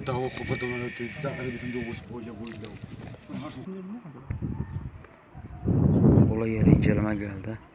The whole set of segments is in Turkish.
to ta kare bitin do bus po ya bul daw. Olay yeri inceleme geldi.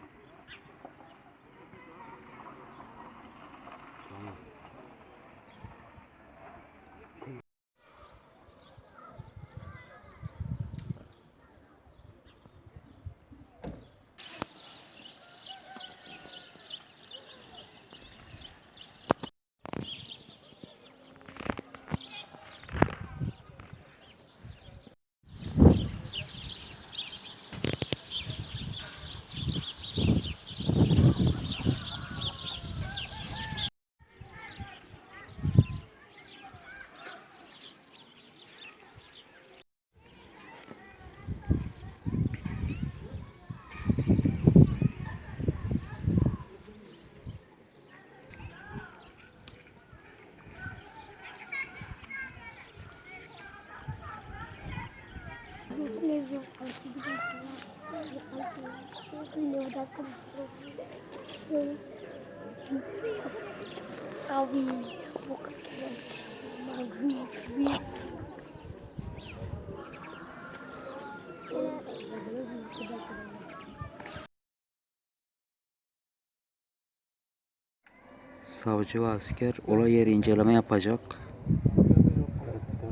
Savcı ve asker olay yeri inceleme yapacak.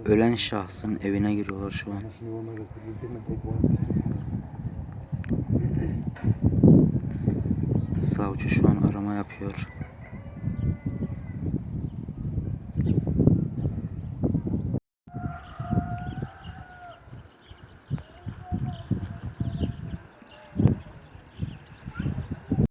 Ölen şahsın evine giriyorlar şu an. Savcı şu an arama yapıyor.